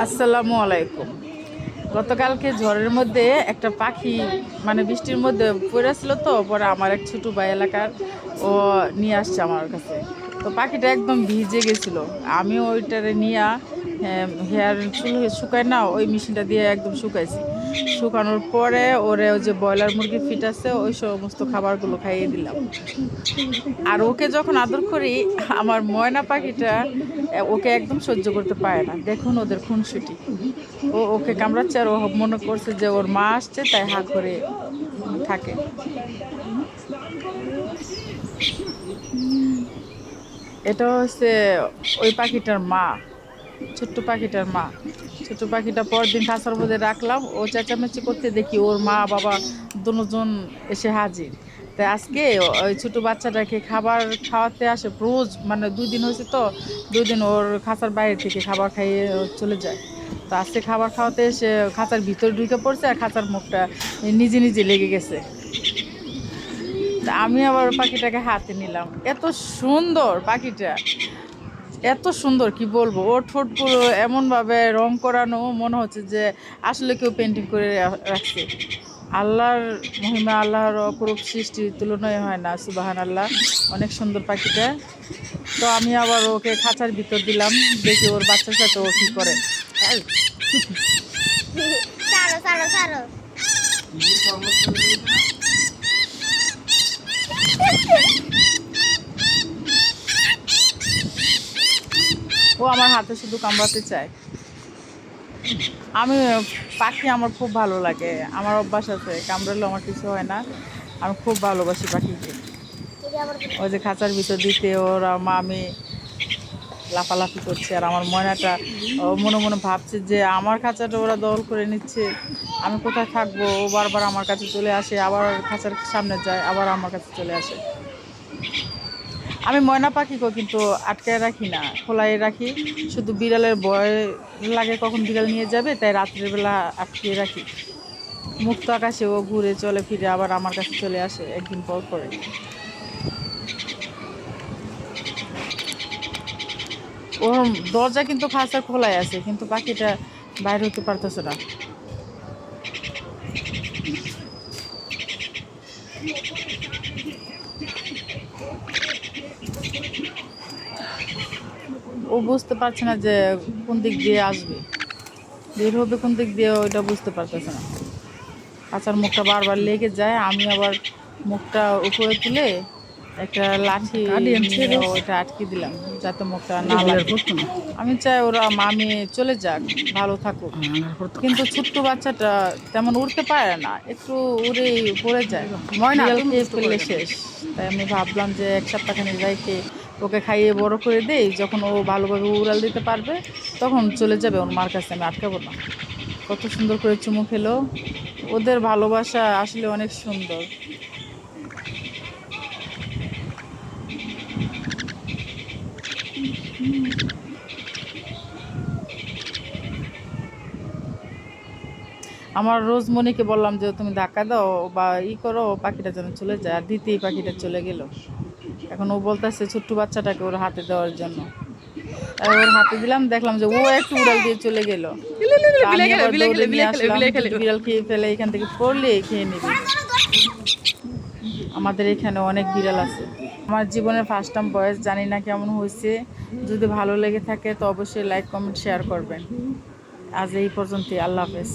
আসসালামু আলাইকুম। গতকালকে ঝড়ের মধ্যে একটা পাখি মানে বৃষ্টির মধ্যে পড়েছিল তো, পরে আমার এক ছোটো বা এলাকার, ও নিয়ে আসছে আমার কাছে। তো পাখিটা একদম ভিজে গেছিল। আমি ওইটারে নিয়ে হেয়ার চুল শুকায় না, ওই মেশিনটা দিয়ে একদম শুকাইছি। শুকানোর পরে ওরে ওই যে ব্রয়লার মুরগি ফিট আছে, ওই সমস্ত খাবারগুলো খাইয়ে দিলাম। আর ওকে যখন আদর করি, আমার ময়না পাখিটা ওকে একদম সহ্য করতে পারে না। দেখুন ওদের খুনসুটি। ও ওকে কামড়াচ্ছে আর ও মনে করছে যে ওর মা আসছে, তাই হা করে থাকে। এটা হচ্ছে ওই পাখিটার মা। ছোট্ট পাখিটার মা। ছোট্ট পাখিটা পরদিন খাঁচার মধ্যে রাখলাম। ও চেঁচামেচি করতে দেখি ওর মা, বাবা দুজন এসে হাজির। তাই আজকে ওই ছোট বাচ্চাটাকে খাবার খাওয়াতে আসে রোজ মানে দুই দিন হয়েছে তো, দুই দিন ওর খাঁচার বাইরে থেকে খাবার খাইয়ে চলে যায়। তো আজকে খাবার খাওয়াতে এসে খাঁচার ভিতরে ঢুকে পড়ছে আর খাঁচার মুখটা নিজে নিজে লেগে গেছে। আমি আবার পাখিটাকে হাতে নিলাম। এত সুন্দর পাখিটা। এত সুন্দর কি বলব? ওর ঠোঁটগুলো এমনভাবে রং করানো মনে হচ্ছে যে আসলে কেউ পেন্টিং করে রাখছে। আল্লাহর মহিমা আল্লাহর অপরূপ সৃষ্টির তুলনায় হয় না সুবাহান আল্লাহ অনেক সুন্দর পাখিটা। তো আমি আবার ওকে খাঁচার ভিতর দিলাম দেখি ওর বাচ্চার সাথে ও কী করে। ও আমার হাতে শুধু কামড়াতে চায়। আমি, পাখি আমার খুব ভালো লাগে। আমার অভ্যাস আছে কামড়ালে আমার কিছু হয় না। আমি খুব ভালোবাসি পাখিকে। ওই যে খাঁচার ভিতর দিতে ওরা মা আমি লাফালাফি করছে। আর আমার ময়নাটা, ও মনে মনে ভাবছে যে আমার খাঁচাটা ওরা দল করে নিচ্ছে। আমি কোথায় থাকব? ও বারবার আমার কাছে চলে আসে, আবার খাঁচার সামনে যায়, আবার আমার কাছে চলে আসে। আমি ময়না পাখিকেও কিন্তু আটকায় রাখি না, খোলায় রাখি। শুধু বিড়ালের ভয় লাগে কখন বিড়াল নিয়ে যাবে, তাই রাত্রেবেলা আটকিয়ে রাখি। মুক্ত আকাশে ও ঘুরে চলে ফিরে আবার আমার কাছে চলে আসে একদিন পর পরে। ওর দরজা কিন্তু খাঁচা খোলাই আছে, কিন্তু পাখিটা বাইরে হতে পারতেছে না। ও বুঝতে পারছে না যে কোন দিক দিয়ে আসবে। বের হবে কোন দিক দিয়ে ওইটা বুঝতে পারতেছে না। খাঁচার মুখটা বারবার লেগে যায় আমি আবার মুখটা উপরে তুলে একটা লাঠি ওইটা আটকে দিলাম যাতে মুখটা না আমি চাই ওরা মামি চলে যাক ভালো থাকুক। কিন্তু ছোট্ট বাচ্চাটা তেমন উড়তে পারে না একটু উড়ে পড়ে যায়। ফেললে শেষ। তাই আমি ভাবলাম যে এক সপ্তাহখানি রেখে ওকে খাইয়ে বড় করে দেই, যখন ও ভালোভাবে উড়াল দিতে পারবে, তখন চলে যাবে ওর মার কাছে, আমি আটকাবো না। কত সুন্দর করে চুমু খেলো। ওদের ভালোবাসা আসলে অনেক সুন্দর। আমার রোজমণিকে বললাম যে, তুমি ধাক্কা দাও বা ই করো, পাখিটা যেন চলে যায়। আর দিতেই পাখিটা চলে গেল। এখন ও বলতেছে ছোট্ট বাচ্চাটাকে ওর হাতে দেওয়ার জন্য। ওর হাতে দিলাম দেখলাম যে ও একটু উড়াল দিয়ে চলে গেল। বিড়াল খেয়ে ফেলে এখান থেকে পড়লে খেয়ে নিবি। আমাদের এখানে অনেক বিড়াল আছে। আমার জীবনের ফার্স্ট টাইম বয়স জানি না কেমন হয়েছে। যদি ভালো লেগে থাকে তো অবশ্যই লাইক কমেন্ট শেয়ার করবেন। আজ এই পর্যন্তই আল্লাহ হাফেজ।